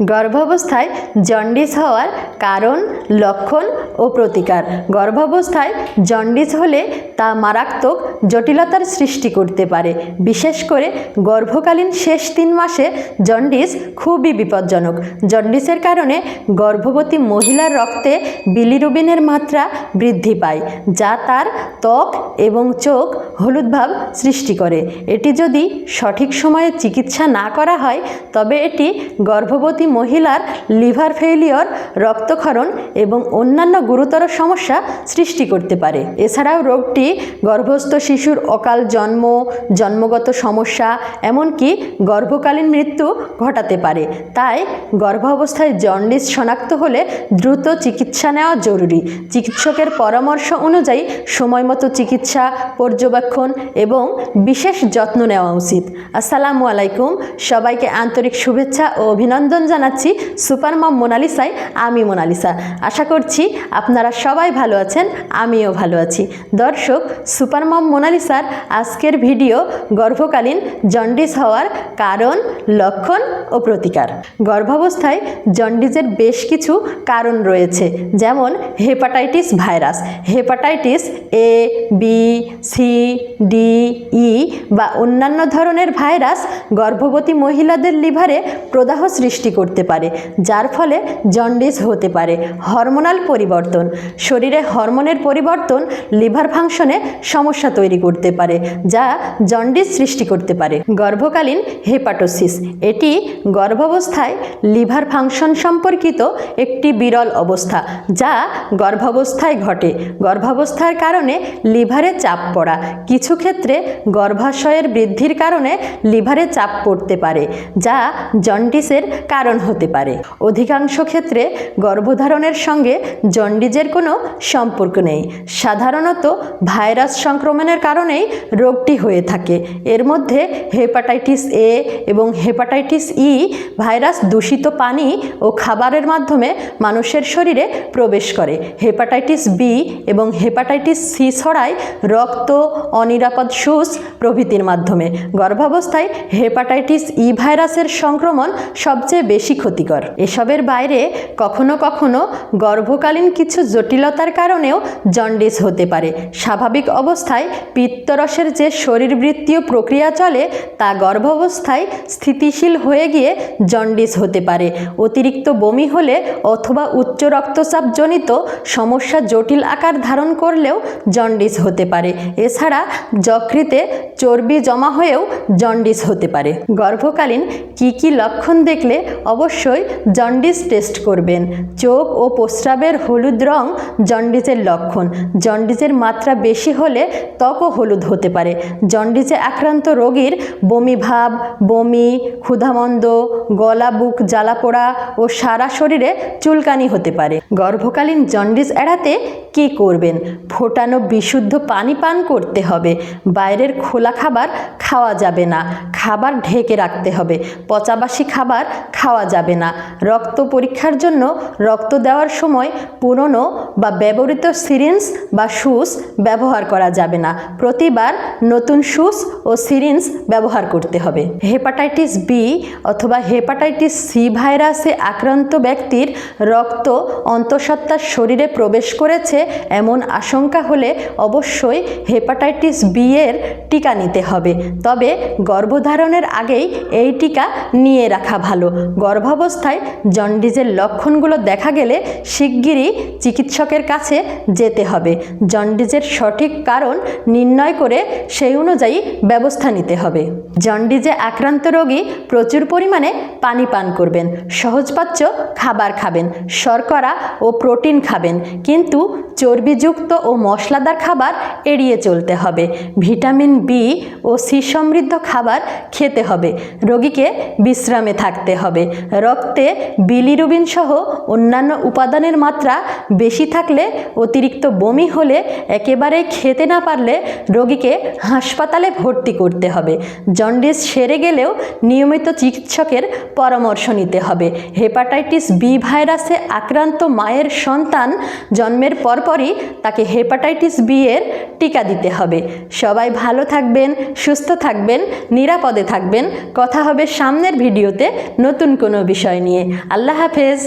গর্ভাবস্থায় জন্ডিস হওয়ার কারণ, লক্ষণ ও প্রতিকার। গর্ভাবস্থায় জন্ডিস হলে তা মারাত্মক জটিলতার সৃষ্টি করতে পারে। বিশেষ করে গর্ভকালীন শেষ তিন মাসে জন্ডিস খুবই বিপজ্জনক। জন্ডিসের কারণে গর্ভবতী মহিলার রক্তে বিলিরুবিনের মাত্রা বৃদ্ধি পায়, যা তার ত্বক এবং চোখ হলুদভাব সৃষ্টি করে। এটি যদি সঠিক সময়ে চিকিৎসা না করা হয়, তবে এটি গর্ভবতী মহিলার লিভার ফেইলিওর, রক্তক্ষরণ এবং অন্যান্য গুরুতর সমস্যা সৃষ্টি করতে পারে। এছাড়াও রোগটি গর্ভস্থ শিশুর অকাল জন্ম, জন্মগত সমস্যা, এমনকি গর্ভকালীন মৃত্যু ঘটাতে পারে। তাই গর্ভাবস্থায় জন্ডিস শনাক্ত হলে দ্রুত চিকিৎসা নেওয়া জরুরি। চিকিৎসকের পরামর্শ অনুযায়ী সময়মতো চিকিৎসা, পর্যবেক্ষণ এবং বিশেষ যত্ন নেওয়া উচিত। আসসালামু আলাইকুম। সবাইকে আন্তরিক শুভেচ্ছা ও অভিনন্দন জানাচ্ছি সুপার মম মোনালিসায় আমি মোনালিসা। আশা করছি আপনারা সবাই ভালো আছেন, আমিও ভালো আছি। দর্শক, সুপার মম মোনালিসার আজকের ভিডিও গর্ভকালীন জন্ডিস হওয়ার কারণ, লক্ষণ ও প্রতিকার। গর্ভাবস্থায় জন্ডিসের বেশ কিছু কারণ রয়েছে, যেমন hepatitis virus. Hepatitis A, B, C, D, E বা অন্যান্য ধরনের ভাইরাস গর্ভবতী মহিলাদের লিভারে প্রদাহ সৃষ্টি করতে পারে, যার ফলে জন্ডিস হতে পারে। হরমোনাল পরিবর্তন। শরীরে হরমোনের পরিবর্তন লিভার ফাংশনে সমস্যা তৈরি করতে পারে, যা জন্ডিস সৃষ্টি করতে পারে। গর্ভকালীন হেপাটোসিস। এটি গর্ভাবস্থায় লিভার ফাংশন সম্পর্কিত একটি বিরল অবস্থা, যা গর্ভাবস্থায় ঘটে। গর্ভাবস্থার কারণে লিভারে চাপ পড়া। কিছু ক্ষেত্রে গর্ভাশয়ের বৃদ্ধির কারণে লিভারে চাপ পড়তে পারে, যা জন্ডিসের কারণ হতে পারে। অধিকাংশ ক্ষেত্রে গর্ভধারণের সঙ্গে জন্ডিজের কোনো সম্পর্ক নেই। সাধারণত ভাইরাস সংক্রমণের কারণেই রোগটি হয়ে থাকে। এর মধ্যে হেপাটাইটিস এ এবং হেপাটাইটিস ই ভাইরাস দূষিত পানি ও খাবারের মাধ্যমে মানুষের শরীরে প্রবেশ করে। হেপাটাইটিস বি এবং হেপাটাইটিস সি ছড়ায় রক্ত, অনিরাপদ সুস প্রভৃতির মাধ্যমে। গর্ভাবস্থায় হেপাটাইটিস ই ভাইরাসের সংক্রমণ সবচেয়ে বেশি ক্ষতিকর। এসবের বাইরে কখনো কখনো গর্ভকালীন কিছু জটিলতার কারণেও জন্ডিস হতে পারে। স্বাভাবিক অবস্থায় পিত্তরসের যে শরীরবৃত্তীয় প্রক্রিয়া চলে, তা গর্ভাবস্থায় স্থিতিশীল হয়ে গিয়ে জন্ডিস হতে পারে। অতিরিক্ত বমি হলে অথবা উচ্চ রক্তচাপজনিত সমস্যা জটিল আকার ধারণ করলেও জন্ডিস হতে পারে। এছাড়া যকৃতে চর্বি জমা হয়েও জন্ডিস হতে পারে। গর্ভকালীন কি কি লক্ষণ দেখলে অবশ্যই জন্ডিস টেস্ট করবেন। চোখ ও প্রস্রাবের হলুদ রং জন্ডিসের লক্ষণ। জন্ডিসের মাত্রা বেশি হলে ত্বকও হলুদ হতে পারে। জন্ডিসে আক্রান্ত রোগীর বমি ভাব, বমি, ক্ষুধামন্দ, গলা, বুক, জ্বালা পোড়া ও সারা শরীরে চুলকানি হতে পারে। গর্ভকালীন জন্ডিস এড়াতে কী করবেন? ফোটানো বিশুদ্ধ পানি পান করতে হবে। বাইরের খোলা খাবার খাওয়া যাবে না। খাবার ঢেকে রাখতে হবে। পচাবাসি খাবার খাওয়া যাবে না। রক্ত পরীক্ষার জন্য রক্ত দেওয়ার সময় পুরনো বা ব্যবহৃত সিরিঞ্জ বা সুস ব্যবহার করা যাবে না। প্রতিবার নতুন সুস ও সিরিঞ্জ ব্যবহার করতে হবে। হেপাটাইটিস বি অথবা হেপাটাইটিস সি ভাইরাসে আক্রান্ত ব্যক্তির রক্ত অন্তঃসত্ত্বার শরীরে প্রবেশ করেছে এমন আশঙ্কা হলে অবশ্যই হেপাটাইটিস বি এর টিকা নিতে হবে। তবে গর্ভধারণের আগেই এই টিকা নিয়ে রাখা ভালো। গর্ভাবস্থায় জন্ডিসের লক্ষণগুলো দেখা গেলে শিগগিরই চিকিৎসকের কাছে যেতে হবে। জন্ডিসের সঠিক কারণ নির্ণয় করে সেই অনুযায়ী ব্যবস্থা নিতে হবে। জন্ডিজে আক্রান্ত রোগী প্রচুর পরিমাণে পানি পান করবেন, সহজপাচ্য খাবার খাবেন, শর্করা ও প্রোটিন খাবেন। কিন্তু চর্বিযুক্ত ও মশলাদার খাবার এড়িয়ে চলতে হবে। ভিটামিন বি ও সি সমৃদ্ধ খাবার খেতে হবে। রোগীকে বিশ্রামে থাকতে হবে। রক্তে বিলিরুবিন সহ অন্যান্য উপাদানের মাত্রা বেশি থাকলে অতিরিক্ত বমি হলে একেবারে খেতে না পারলে রোগীকে হাসপাতালে ভর্তি করতে হবে। জন্ডিস সেরে গেলেও নিয়মিত চিকিৎসকের পরামর্শ নিতে হবে। হেপাটাইটিস বি ভাইরাসে আক্রান্ত মায়ের সন্তান জন্মের পরপরই তাকে হেপাটাইটিস বি এর টিকা দিতে হবে। সবাই ভালো থাকবেন, সুস্থ থাকবেন, নিরাপদে থাকবেন। কথা হবে সামনের ভিডিওতে। নতুন কোনো বিষয় নিয়ে। আল্লাহ হাফেজ।